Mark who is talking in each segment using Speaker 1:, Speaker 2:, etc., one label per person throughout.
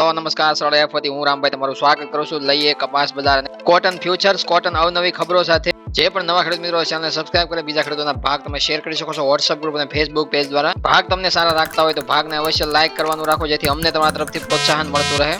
Speaker 1: Hello નમસ્કાર સરળ F વતી હું રામભાઈ તમારું સ્વાગત કરું છું. લઈએ કપાસ બજાર કોટન ફ્યુચર્સ કોટન અવનવી ખબરો સાથે. જે પણ નવા ખેડૂત મિત્રો ચેનલને સબસ્ક્રાઇબ કરે બીજા ખેડૂતોના ભાગ તમે શેર કરી શકો છો. વોટ્સઅપ ગ્રુપ અને ફેસબુક પેજ દ્વારા. ભાગ તમને સારા રાખતા હોય તો ભાગને અવશ્ય લાઇક કરવાનું રાખો, જેથી અમને તમારા તરફથી પ્રોત્સાહન મળતું રહે.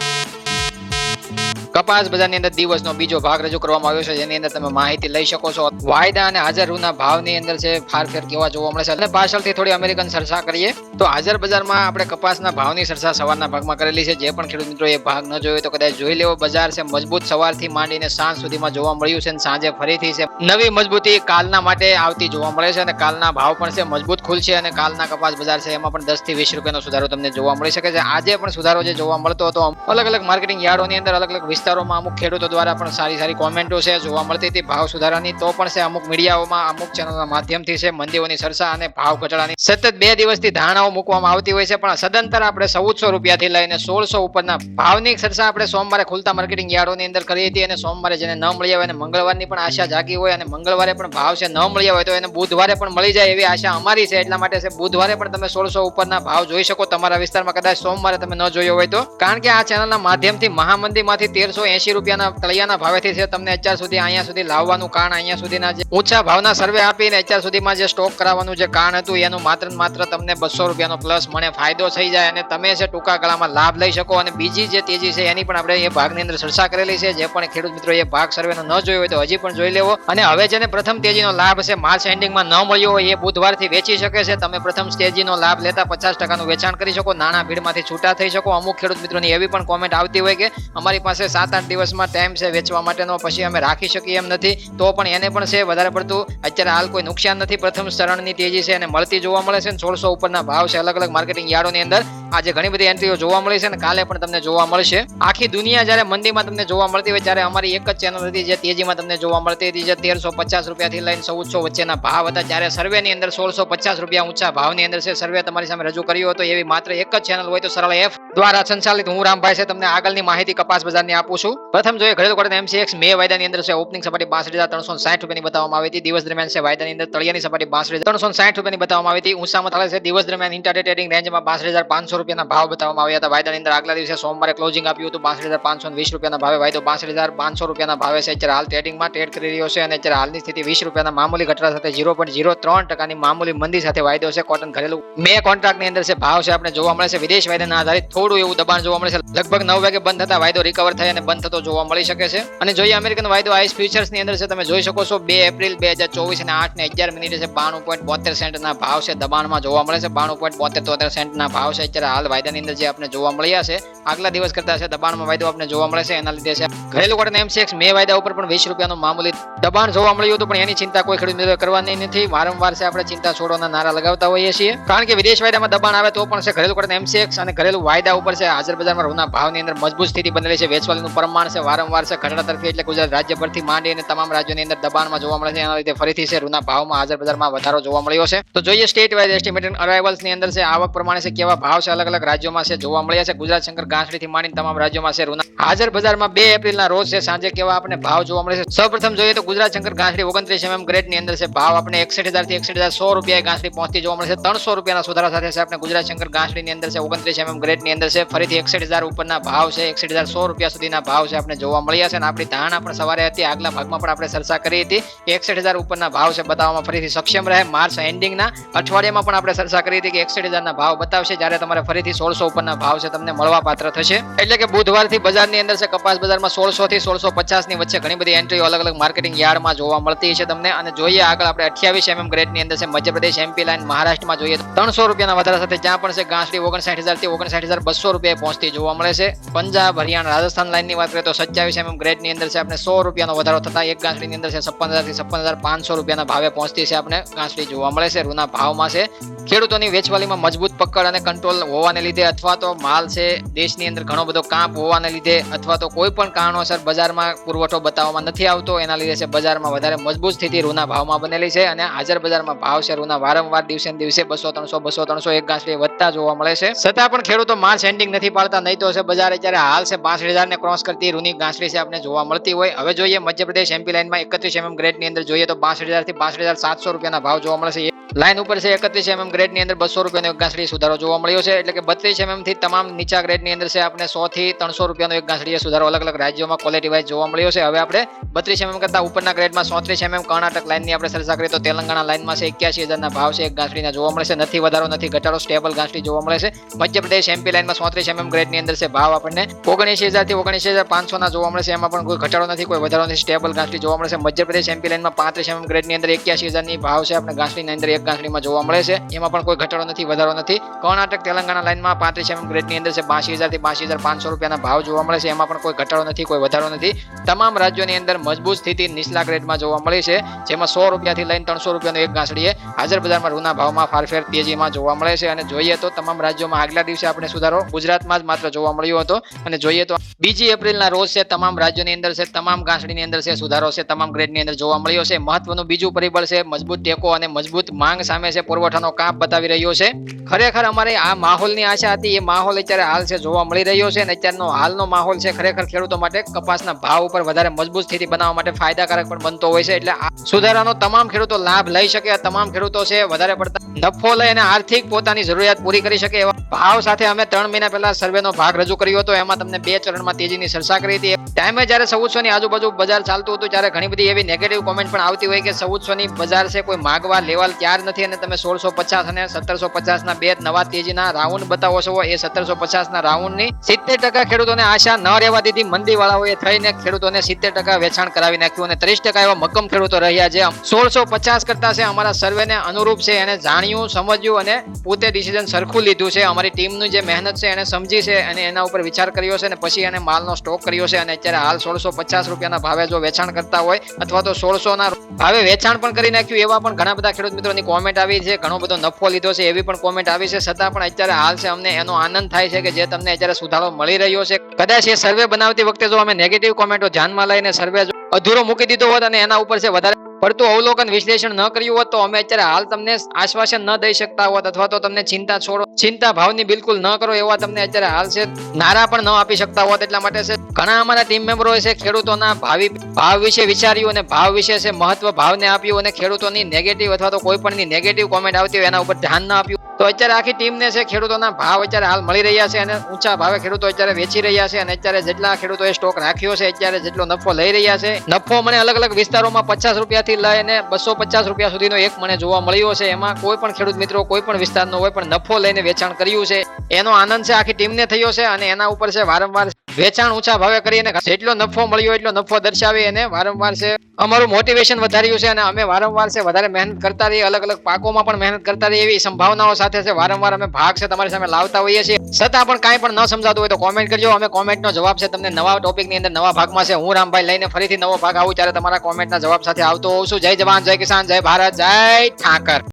Speaker 1: કપાસ બજારની અંદર દિવસનો બીજો ભાગ રજૂ કરવામાં આવ્યો છે. જેની અંદર તમે માહિતી લઈ શકો છો. વાયદા અને હાજર રૂના ભાવની અંદર છે ફારફેર કેવા જોવા મળે છે. અને પાછળથી થોડી અમેરિકન સરસા કરીએ. તો હાજર બજારમાં આપણે કપાસના ભાવની સરસા સવારના ભાગમાં કરેલી છે. જે પણ ખેડૂત મિત્રો એ ભાગ ન જોયો તો કદાચ જોઈ લેવો. બજાર છે મજબૂત સવારથી માંડીને સાંજ સુધીમાં જોવા મળ્યું છે અને સાંજે ફરીથી છે નવી મજબૂતી કાલના માટે આવતી જોવા મળે છે. અને કાલના ભાવ પણ છે મજબૂત ખુલશે અને કાલના કપાસ બજાર છે એમાં પણ દસથી વીસ રૂપિયાનો સુધારો તમને જોવા મળી શકે છે. આજે પણ સુધારો જે જોવા મળતો હતો. અલગ અલગ માર્કેટિંગ યાર્ડોની અંદર અલગ અલગ વિસ્તારોમાં અમુક ખેડૂતો દ્વારા પણ સારી સારી કોમેન્ટો છે, જોવા મળતી હતી. ભાવ સુધારાની તો પણ છે, અમુક મીડિયાઓમાં, અમુક ચેનલના માધ્યમથી છે, મંદીઓની સરસા અને ભાવ ઘટાડાની સતત બે દિવસથી ધારણાઓ મૂકવામાં આવતી હોય છે, પણ સદંતર આપણે ચૌદસો રૂપિયાથી લઈને સોળસો ઉપરના ભાવની સરસા આપણે સોમવારે ખુલતા માર્કેટિંગ યાર્ડોની અંદર કરી હતી અને સોમવારે જેને ન મળ્યા હોય અને મંગળવારની પણ આશા જાગી હોય અને મંગળવારે પણ ભાવ છે, ન મળ્યા હોય તો એને બુધવારે પણ મળી જાય એવી આશા અમારી છે. એટલા માટે છે, બુધવારે પણ તમે સોળસો ઉપરના ભાવ જોઈ શકો. તમારા વિસ્તારમાં કદાચ સોમવારે તમે ન જોયો હોય તો. કારણ કે આ ચેનલના માધ્યમથી મહામંદીમાંથી તેરસો એસી રૂપિયાના તળિયાના ભાવેથી છે તમને અત્યાર સુધી, અહીંયા સુધી લાવવાનું કારણ અહીંયા સુધીના જે ઊંચા ભાવના સર્વે આપીને અત્યાર સુધીમાં જે સ્ટોક કરાવવાનું જે કારણ હતું, એનું માત્ર માત્ર તમને બસો રૂપિયાનો પ્લસ મને ફાયદો થઈ જાય અને તમે છે ટૂંકા ગાળામાં લાભ લઈ શકો. અને બીજી જે તેજી છે, એની પણ આપણે એ ભાગની અંદર ચર્ચા કરેલી છે. જે પણ ખેડૂત મિત્રો એ ભાગ સર્વેનો ન જોયો હોય તો હજી પણ જોઈ લેવો. અને હવે જેને પ્રથમ તેજીનો લાભ છે માર્ચ એન્ડિંગમાં ન મળ્યો હોય એ બુધવારથી વેચી શકે છે. તમે પ્રથમ સ્ટેજીનો લાભ લેતા પચાસ ટકાનું વેચાણ કરી શકો. નાણાં ભીડમાંથી છૂટા થઈ શકો. અમુક ખેડૂત મિત્રોની એવી પણ કોમેન્ટ આવતી હોય કે, અમારી પાસે સાત આઠ દિવસમાં ટાઈમ છે વેચવા માટેનો, પછી અમે રાખી શકીએ એમ નથી. તો પણ એને પણ છે વધારે પડતું. અત્યારે હાલ કોઈ નુકસાન નથી. પ્રથમ ચરણની તેજી છે અને મળતી જોવા મળે છે સોળસો ઉપરના ભાવ છે અલગ અલગ માર્કેટિંગ યાર્ડોની અંદર. આજે ઘણી બધી એન્ટ્રીઓ જોવા મળી છે અને કાલે પણ તમને જોવા મળશે. આખી દુનિયા જ્યારે મંદીમાં તમને જોવા મળતી હોય, ત્યારે અમારી એક જ ચેનલ હતી જે તેજીમાં તમને જોવા મળતી હતી, જે તેરસો પચાસ રૂપિયાથી લઈને ચૌદસો વચ્ચેના ભાવ હતા. જ્યારે સર્વેની અંદર સોળસો પચાસ રૂપિયા ઊંચા ભાવની અંદર છે. સર્વે તમારી સામે રજૂ કર્યો હતો, એવી માત્ર એક જ ચેનલ હોય તો સરળ એફ દ્વારા સંચાલિત. હું રામભાઈ છે, તમને આગળની માહિતી કપાસ બજારની આપું છું. પ્રથમ જોઈએ ઘરેલું કોટન એમસીએક્સ મે વાયદાની અંદર છે. ઓપનિંગ સપાટી બાસઠ હજાર ત્રણસો સાઠ રૂપિયાની બતાવવામાં આવી હતી. દિવસ દરમિયાન છે, વાયદાની અંદર તળિયાની સપાટી બાસઠ હજાર ત્રણસો સાઠ રૂપિયાની બતાવવામાં આવી હતી. ઊંચામાં થાય છે. દિવસ દરમિયાન ઇન્ટરડે ટ્રેડિંગ રેન્જમાં બાસઠ હજાર પાંચસો રૂપિયાના ભાવ બતાવવામાં આવ્યા હતા. વાયદાની અંદર આગલા દિવસે સોમવારે ક્લોઝિંગ આપ્યું હતું. બાસઠ હજાર પાંચસો વીસ રૂપિયાના ભાવે વાયદો બાસઠ હજાર પાંચસો રૂપિયાના ભાવે છે. અત્યારે હાલ ટ્રેડિંગમાં ટ્રેડ કરી રહ્યો છે અને અત્યારે હાલની સ્થિતિ વીસ રૂપિયાના મામૂલી ઘટાડા સાથે ઝીરો પોઈન્ટ ઝીરો ત્રણ ટકાની મામૂલી મંદી સાથે વાયદો છે. કોટન ઘરેલું મે કોન્ટ્રાક્ટની અંદર છે. ભાવ છે આપણે જોવા મળે છે. વિદેશ વાયદાના આધારિત થોડું એવું દબાણ જોવા મળે છે. લગભગ નવ વાગે બંધ થતા વાયદો રિકવર થઈ અને બંધ થતો જોવા મળી શકે છે. અને જોઈએ અમેરિકન વાયદો આઈસ ફ્યુચર્સની અંદર છે. તમે જોઈ શકો છો બે એપ્રિલ બે હજાર ચોવીસ અને આઠ ને અગિયાર મિનિટે છે. બાણું પોઈન્ટ બોતેર સેન્ટના ભાવ છે. દબાણમાં જોવા મળે છે. બાણું પોઈન્ટ બોતેર તોતેર સેન્ટના ભાવ છે. અત્યારે હાલ વાયદાની અંદર જે આપણે જોવા મળ્યા છે, આગલા દિવસ કરતા છે દબાણમાં વાયદો આપણે જોવા મળે છે, એના લીધે છે. ઘરેલું કોટન એમસીએક્સ મે વાયદા ઉપર પણ વીસ રૂપિયાનું મામૂલી દબાણ જોવા મળ્યું હતું, પણ એની ચિંતા કોઈ ખેડૂત મિત્રો કરવાની નથી. વારંવાર છે આપણે ચિંતા છોડવાના નારા લગાવતા હોઈએ છીએ. કારણ કે વિદેશ વાયદામાં દબાણ આવે તો પણ છે ઘરેલું કોટન એમસીએક્સ અને ઘરેલું વાયદા ઉપર છે હાજર બજારમાં રૂના ભાવની અંદર મજબૂત સ્થિતિ બનેલી છે. વેચવાલીનું પ્રમાણ છે વારંવાર છે ઘટાડા તરફી એટલે ગુજરાત રાજ્ય પરથી માંડી અને તમામ રાજ્યોની અંદર દબાણમાં જોવા મળે છે. એના લીધે ફરીથી છે રૂના ભાવમાં હાજર બજારમાં વધારો જોવા મળ્યો છે. તો જોઈએ સ્ટેટ વાઇઝ એસ્ટિમેટેડ અરાઇવલ્સની અંદર છે, આવક પ્રમાણે છે કેવા ભાવ છે અલગ અલગ રાજ્યોમાં છે, જોવા મળ્યા છે. ગુજરાત શંકર ગાંસડીથી માંડીને તમામ રાજ્યોમાં છે હાજર બજારમાં બે એપ્રિલના રોજ છે, સાંજે કેવા આપણે ભાવ જોવા મળે છે? સૌપ્રથમ જોઈએ તો ગુજરાત શંકર ગાંસડી ઓગણત્રીસ એમએમ ગ્રેડની અંદર છે, ભાવ આપણે એકસઠ હજારથી એકસઠ હજાર સો રૂપિયા ગાંસડી પહોંચતી જોવા મળે છે. ત્રણસો રૂપિયાના સુધારા સાથે છે આપણે ગુજરાત શંકર ગાંસડી ની અંદર છે, ઓગણત્રીસ એમએમ ગ્રેડની અંદર છે, ફરીથી એકસઠ હજાર ઉપરના ભાવ છે, એકસઠ હજાર સો રૂપિયા સુધીના ભાવ છે આપણે જોવા મળ્યા છે. અને આપણી ધારણા પણ સવારે હતી, આગલા ભાગમાં પણ આપણે ચર્ચા કરી હતી. એકસઠ હજાર ઉપરના ભાવ છે, બતાવવામાં ફરીથી સક્ષમ રહે. માર્ચ એન્ડિંગના અઠવાડિયામાં પણ આપણે ચર્ચા કરી હતી કે એકસઠ હજારના ભાવ બતાવશે. જ્યારે તમારે ફરીથી સોળસો ઉપરના ભાવ છે, તમને મળવા પાત્ર થશે. એટલે કે બુધવારથી બજારની અંદર છે, કપાસ બજારમાં સોળસો થી સોળસો પચાસની વચ્ચે ઘણી બધી એન્ટ્રીઓ અલગ અલગ માર્કેટિંગ યાર્ડમાં જોવા મળતી છે તમને. અને જોઈએ આગળ આપણે અઠ્યાવીસ એમએમ ગ્રેડની અંદર છે, મધ્યપ્રદેશ એમપી લાઈન મહારાષ્ટ્રમાં જોઈએ ત્રણસો રૂપિયાના વધારા સાથે જ્યાં પણ છે, ગાંસડી ઓગણસાઠ હજારથી ઓગણસાઠ હજાર બસો રૂપિયા પહોંચતી જોવા મળે છે. પંજાબ, હરિયાણા, રાજસ્થાન લાઈનની વાત કરીએ તો સત્યાવીસ એમએમ ગ્રેડની અંદર છે, આપણે સો રૂપિયાનો વધારો થતા એક ગાંસડીની અંદર છે છપ્પન હજારથી છપ્પન હજાર પાંચસો રૂપિયાના ભાવે પહોંચતી છે, આપણે ગાંસડી જોવા મળે છે, રૂના ભાવમાં છે. ખેડૂતોની વેચવાલીમાં મજબૂત પકડ અને કંટ્રોલ હોવાને લીધે અથવા તો માલ છે, દેશની અંદર ઘણો બધો કાંપ હોવાને લીધે અથવા તો કોઈ પણ કારણોસર બજારમાં પુરવઠો બતાવવામાં નથી આવતો. એના લીધે છે, બજારમાં વધારે મજબૂત સ્થિતિ રૂના ભાવમાં બનેલી છે અને હાજર બજારમાં ભાવ છે રૂના વારંવાર દિવસે દિવસે બસો, ત્રણસો બસો, ત્રણસો એક ગાંસડી વધતા જોવા મળે છે. છતાં પણ ખેડૂતો માલ સેન્ડિંગ નથી પાડતા, નહીં તો છે, બજાર અત્યારે હાલ છે, પાંસઠ હજાર ને ક્રોસ કરતી રૂની ગાંસડી છે આપણે જોવા મળતી હોય. હવે જોઈએ મધ્યપ્રદેશ એમપી લાઇનમાં એકત્રીસ એમએમ ગ્રેડની અંદર જોઈએ તો બાસઠ હજારથી બાસઠ હજાર સાતસો રૂપિયાના ભાવ જોવા મળે છે. લાઇન ઉપર છે એકત્રીસ એમએમ ગ્રેડની અંદર બસો રૂપિયાનો એક ઘાસડીએ સુધારો જોવા મળ્યો છે. એટલે કે બત્રીસ એમએમથી તમામ નીચા ગ્રેડની અંદર છે આપણે સોથી ત્રણસો રૂપિયાનો એક ઘાસડીએ સુધારો અલગ અલગ રાજ્યોમાં ક્વોલિટી વાઇઝ જોવા મળ્યો છે. હવે આપણે બત્રીસ એમએમ કરતા ઉપરના ગ્રેડમાં સોત્રીસ એમએમ કર્ણાટક લાઇનની આપણે ચર્ચા કરીએ તો તેલંગાણા લાઇનમાં છે એક્યાસી હજારના ભાવ છે એક ઘાસડીના જોવા મળે છે. નથી વધારો, નથી ઘટાડો સ્ટેબલ ઘાસડી જોવા મળે છે. મધ્યપ્રદેશ એમપી લાઇનમાં સોત્રીસ એમએમ ગ્રેડની અંદર છે ભાવ આપણને ઓગણીસી હજારથી ઓગણીસી હજાર પાંચસોના જોવા મળે છે. એમાં પણ કોઈ ઘટાડો નથી, કોઈ વધારો નથી સ્ટેબલ ઘાસડી જોવા મળે છે. મધ્યપ્રદેશ એમપી લાઇનમાં પાંત્રીસ એમએમ ગ્રેડની અંદર એક્યાસી હજારની ભાવ છે. આપણે ઘાસડીની અંદર એક ઘાસડીમાં જોવા મળે છે. એમાં પણ કોઈ ઘટાડો નથી, વધારો નથી. કર્ણાટક, તેલંગાણા લાઇનમાં પાંત્રીસ એમએમ ગ્રેડની અંદર છે બાસી હજારથી બાસી હજાર પાંચસો રૂપિયાના ભાવ જોવા મળે છે. એમાં પણ કોઈ ઘટાડો નથી, કોઈ વધારો નથી. તમામ રાજ્યોની અંદર મજબૂત સ્થિતિ નીચલા ગ્રેડમાં જોવા મળી છે. જેમાં સો રૂપિયાથી લઈને ત્રણસો રૂપિયાનો એક ઘાસડીએ હાજર બજારમાં રૂના ભાવમાં ફારફેર તેજીમાં જોવા મળે છે. અને જોઈએ તો તમામ રાજ્યોમાં આગલા દિવસે આપણે સુધારો ગુજરાતમાં જ માત્ર જોવા મળ્યો હતો. અને જોઈએ તો બીજી એપ્રિલના રોજ છે, તમામ રાજ્યોની અંદર છે, તમામ ગાંસડીની અંદર છે, સુધારો છે, તમામ ગ્રેડની અંદર જોવા મળ્યો છે. મહત્વનું બીજું પરિબળ છે, મજબૂત ટેકો અને મજબૂત માંગ સામે છે, પુરવઠાનો કાપ બતાવી રહ્યો છે. ખરેખર અમારે આ માહોલની આશા હતી, એ માહોલ અત્યારે હાલ છે, જોવા મળી રહ્યો છે અને અત્યારનો હાલનો માહોલ છે, ખરેખર ખેડૂતો માટે કપાસના ભાવ ઉપર વધારે મજબૂત સ્થિતિ બનાવવા માટે ફાયદાકારક પણ બનતો હોય છે, એટલે આ સુધારાનો તમામ ખેડૂતો લાભ લઈ શકે તમામ ખેડૂતો છે, વધારે પડતા નફો લઈ અને આર્થિક પોતાની જરૂરિયાત પૂરી કરી શકે એવા ભાવ સાથે અમે ત્રણ મહિના પહેલા સર્વેનો ભાગ રજૂ કર્યો હતો. એમાં તમને બે ચરણમાં તેજીની ચર્ચા કરી હતી. ટાઈમે જ્યારે ચૌદસો ની આજુબાજુ બજાર ચાલતું હતું, ત્યારે ઘણી બધી એવી નેગેટિવ કોમેન્ટ પણ આવતી હોય કે ચૌદસો ની બજાર છે, કોઈ માગવા લેવા ત્યાર નથી અને તમે સોળસો પચાસ અને સત્તરસો પચાસ ના બે નવા તેજીના રાઉન્ડ બતાવો છો. એ સત્તરસો પચાસ ના રાઉન્ડની સિત્તેર ટકા ખેડૂતોને આશા ન રહેવા દીધી. મંદી વાળાઓએ થઈને ખેડૂતોને સિત્તેર ટકા વેચાણ કરાવી નાખ્યું અને ત્રીસ ટકા એવા મક્કમ ખેડૂતો રહ્યા છે. સોળસો પચાસ કરતા છે અમારા સર્વેને અનુરૂપ છે. એને જાણ્યું સમજ્યું અને પોતે ડિસિઝન સરખું લીધું છે. અમારી ટીમની જે મહેનત છે એને સમજી છે અને એના ઉપર વિચાર કર્યો છે અને પછી એને માલનો સ્ટોક કર્યો છે અને અત્યારે હાલ સોળસો પચાસ રૂપિયાના ભાવે જો વેચાણ કરતા હોય અથવા તો સોળસોના ભાવે વેચાણ પણ કરી નાખ્યું એવા પણ ઘણા બધા ખેડૂત મિત્રોની કોમેન્ટ આવી છે. ઘણો બધો નફો લીધો છે એવી પણ કોમેન્ટ આવી છે. છતાં પણ અત્યારે હાલ છે અમને એનો આનંદ થાય છે કે જે તમને અત્યારે સુધારો મળી રહ્યો છે. કદાચ એ સર્વે બનાવતી વખતે જો અમે નેગેટિવ કોમેન્ટો ધ્યાનમાં લઈને સર્વે અધૂરો મૂકી દીધો હોત અને એના ઉપર છે વધારે પડતું અવલોકન વિશ્લેષણ ન કર્યું હોત તો અમે અત્યારે હાલ તમને આશ્વાસન ન દઈ શકતા હોત અથવા તો તમને ચિંતા છોડો, ચિંતા ભાવની બિલકુલ ન કરો એવા તમને અત્યારે હાલ છે. નારા પણ ન આપી શકતા હોત એટલા માટે છે. ઘણા અમારા ટીમ મેમ્બરો છે ખેડૂતોના ભાવિ, ભાવ વિશે વિચાર્યું અને ભાવ વિશે છે મહત્વ ભાવને આપ્યું અને ખેડૂતોની નેગેટિવ અથવા તો કોઈ પણની નેગેટિવ કોમેન્ટ આવતી હોય એના ઉપર ધ્યાન ન આપ્યું. તો અત્યારે આખી ટીમને છે ખેડૂતોના ભાવ અત્યારે હાલ મળી રહ્યા છે અને ઊંચા ભાવે ખેડૂતો અત્યારે વેચી રહ્યા છે અને અત્યારે જેટલા ખેડૂતોએ સ્ટોક રાખ્યો છે, અત્યારે જેટલો નફો લઈ રહ્યા છે. નફો મને અલગ અલગ વિસ્તારોમાં પચાસ રૂપિયાથી લઈને બસો પચાસ રૂપિયા સુધીનો એક મને જોવા મળ્યો છે. એમાં કોઈ પણ ખેડૂત મિત્રો, કોઈ પણ વિસ્તારનો હોય પણ નફો લઈને વેચાણ કર્યું છે. એનો આનંદ છે આખી ટીમને થયો છે અને એના ઉપર છે વારંવાર વેચાણ ઊંચા ભાવે કરીને જેટલો નફો મળ્યો એટલો નફો દર્શાવી અને વારંવાર છે. અમારું મોટિવેશન વધાર્યું છે અને અમે વારંવાર છે વધારે મહેનત કરતા રહીએ, અલગ અલગ પાકોમાં પણ મહેનત કરતા રહીએ એવી સંભાવનાઓ સાથે છે. વારંવાર અમે ભાગ છે તમારી સામે લાવતા હોઈએ છીએ. છતાં પણ કાંઈ પણ ન સમજાતું હોય તો કોમેન્ટ કરજો. અમે કોમેન્ટનો જવાબ છે તમને નવા ટોપિકની અંદર નવા ભાગમાં છે. હું રામભાઈ લઈને ફરીથી નવો ભાગ આવું ત્યારે તમારા કોમેન્ટના જવાબ સાથે આવતો હોઉં છું. જય જવાન, જય કિસાન, જય ભારત, જય ઠાકર.